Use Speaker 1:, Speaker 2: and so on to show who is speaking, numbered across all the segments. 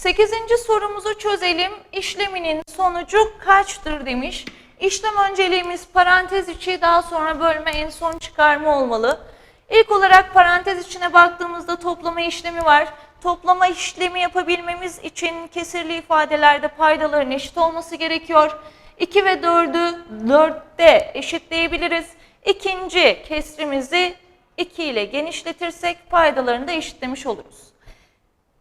Speaker 1: 8. sorumuzu çözelim. İşleminin sonucu kaçtır demiş. İşlem önceliğimiz parantez içi daha sonra bölme en son çıkarma olmalı. İlk olarak parantez içine baktığımızda toplama işlemi var. Toplama işlemi yapabilmemiz için kesirli ifadelerde paydaların eşit olması gerekiyor. 2 ve 4'ü 4'te eşitleyebiliriz. İkinci kesrimizi 2 ile genişletirsek paydalarını da eşitlemiş oluruz.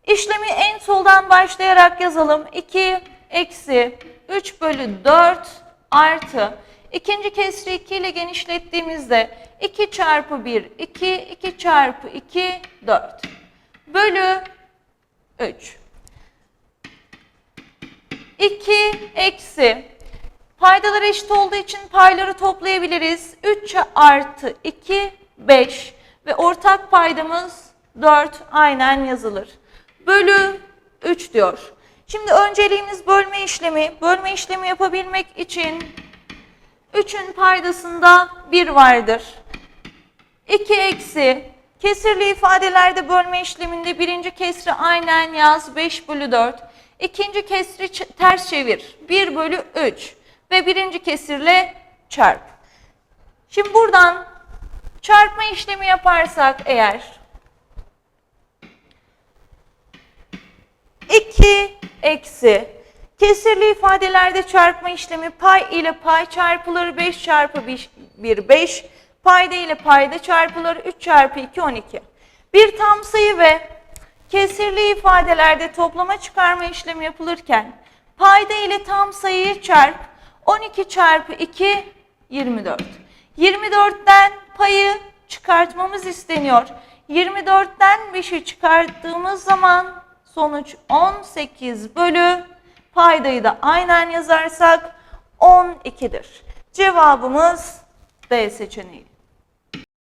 Speaker 1: İşlemi en soldan başlayarak yazalım. 2 eksi 3 bölü 4 artı ikinci kesri 2 ile genişlettiğimizde 2 çarpı 1 2 2 çarpı 2 4 bölü 3 2 eksi paydalar eşit olduğu için payları toplayabiliriz. 3 artı 2 5 ve ortak paydamız 4 aynen yazılır. Bölü 3 diyor. Şimdi önceliğimiz bölme işlemi. Bölme işlemi yapabilmek için 3'ün paydasında 1 vardır. 2 eksi kesirli ifadelerde bölme işleminde birinci kesri aynen yaz 5 bölü 4. İkinci kesri ters çevir 1 bölü 3 ve birinci kesirle çarp. Şimdi buradan çarpma işlemi yaparsak eğer 2 eksi kesirli ifadelerde çarpma işlemi pay ile pay çarpılır 5 çarpı 1 5 payda ile payda çarpılır 3 çarpı 2 12. Bir tam sayı ve kesirli ifadelerde toplama çıkarma işlemi yapılırken payda ile tam sayıyı çarp 12 çarpı 2 24. 24'ten payı çıkartmamız isteniyor. 24'ten 5'i çıkarttığımız zaman sonuç 18 bölü paydayı da aynen yazarsak 12'dir. Cevabımız D seçeneği.